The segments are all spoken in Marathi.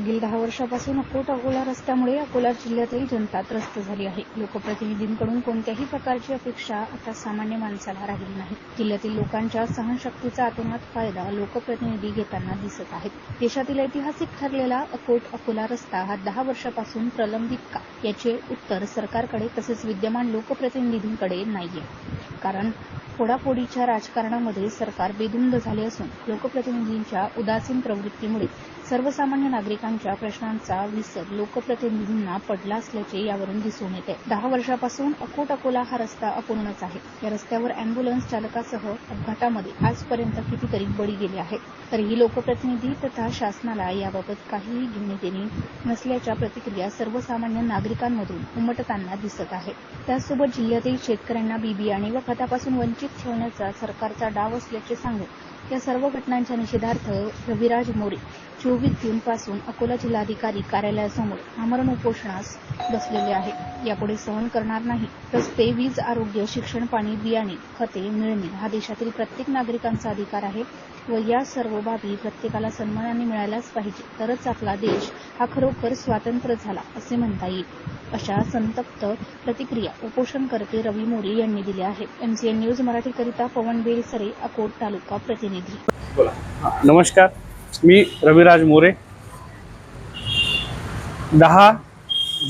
मागील दहा वर्षापासून अकोट अकोला रस्त्यामुळे अकोला जिल्ह्यातील जनता त्रस्त झाली आहे. लोकप्रतिनिधींकडून कोणत्याही प्रकारची अपेक्षा आता सामान्य माणसाला राहिली नाही. जिल्ह्यातील लोकांच्या सहनशक्तीचा अतोनात फायदा लोकप्रतिनिधी घेताना दिसत आहेत. देशातील ऐतिहासिक ठरलेला अकोट अकोला रस्ता हा दहा वर्षापासून प्रलंबित का? याचे उत्तर सरकारकडे तसेच विद्यमान लोकप्रतिनिधींकडे नाहीये. कारण फोडाफोडीच्या राजकारणामध्ये सरकार बेधुंद झाले असून लोकप्रतिनिधींच्या उदासीन प्रवृत्तीमुळे सर्वसामान्य नागरिकांच्या प्रश्नांचा विसर लोकप्रतिनिधींना पडला असल्याचे यावरून दिसून येते. दहा वर्षापासून अकोट अकोला हा रस्ता अपूर्णच आहे. या रस्त्यावर अँब्युलन्स चालकासह अपघातामध्ये आजपर्यंत कितीतरी बळी गेले आहेत तरीही लोकप्रतिनिधी तथा शासनाला याबाबत काहीही घेणे देणे नसल्याच्या प्रतिक्रिया सर्वसामान्य नागरिकांमधून उमटताना दिसत आहे. त्याचसोबत जिल्ह्यातील शेतकऱ्यांना बी बियाणे व खतापासून वंचित ठेवण्याचा सरकारचा डाव असल्याचे सांगून या सर्व घटनांच्या निषेधार्थ रविराज मोरे चोवीस जून पासून अकोला जिल्हाधिकारी कार्यालयासमोर आमरण उपोषणास बसलेले आहे यापुढे सहन करणार नाही रस्ते वीज आरोग्य शिक्षण पाणी बियाणे खते मिळणे हा देशातील प्रत्येक नागरिकांचा अधिकार आहे व या सर्व बाबी प्रत्येकाला सन्मानाने मिळायलाच पाहिजे. तरच आपला देश हा खरोखर स्वातंत्र्य झाला असे म्हणता येईल. अशा संतप्त प्रतिक्रिया उपोषणकर्ते रवी मोरे यांनी दिल्या आहेत. एमसीएन न्यूज मराठीकरिता पवन बेलसरे अकोट तालुका प्रतिनिधी. नमस्कार मी रविराज मोरे. दहा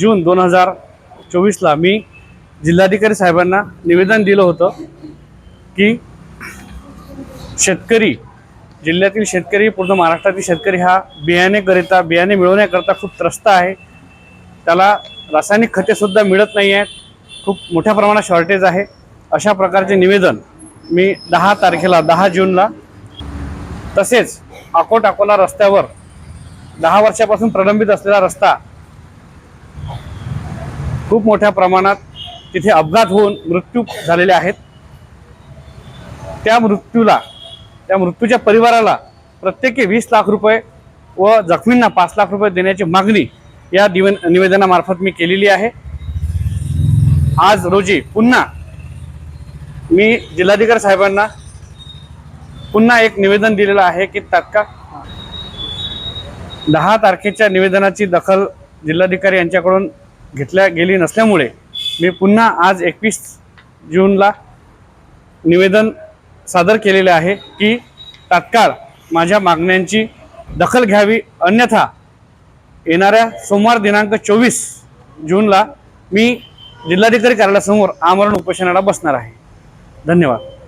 जून दोन हजार चोवीसला मी जिल्हाधिकारी साहेबांना निवेदन दिलं होतं की शेतकरी जिल्ह्यातील शेतकरी पूर्ण महाराष्ट्रातील शेतकरी हा बियाणेकरिता बियाणे मिळवण्याकरता खूप त्रस्त आहे. त्याला रासायनिक खतेसुद्धा मिळत नाही आहेत. खूप मोठ्या प्रमाणात शॉर्टेज आहे. अशा प्रकारचे निवेदन मी दहा तारखेला दहा जूनला तसेच अकोट अकोला रस्त्यावर दहा वर्षापासून प्रलंबित असलेला रस्ता खूप मोठ्या प्रमाणात तिथे अपघात होऊन मृत्यू झालेले आहेत. त्या मृत्यूला त्या मृत्यूच्या परिवाराला प्रत्येकी वीस लाख रुपये व जखमींना पाच लाख रुपये देण्याची मागणी या दिवे निवेदनामार्फत मी केलेली आहे. आज रोजी पुन्हा मी जिल्हाधिकारी साहेबांना पुन्हा एक निवेदन दिलेलं आहे की तात्काळ दहा तारखेच्या निवेदनाची दखल जिल्हाधिकारी यांच्याकडून घेतल्या गेली नसल्यामुळे मी पुन्हा आज एकवीस जूनला निवेदन सादर केलेले आहे की तात्काळ माझ्या मागण्यांची दखल घ्यावी. अन्यथा येणाऱ्या सोमवार दिनांक चोवीस जूनला मी जिल्हाधिकारी कार्यालयासमोर आमरण उपोषणाला बसणार आहे. धन्यवाद.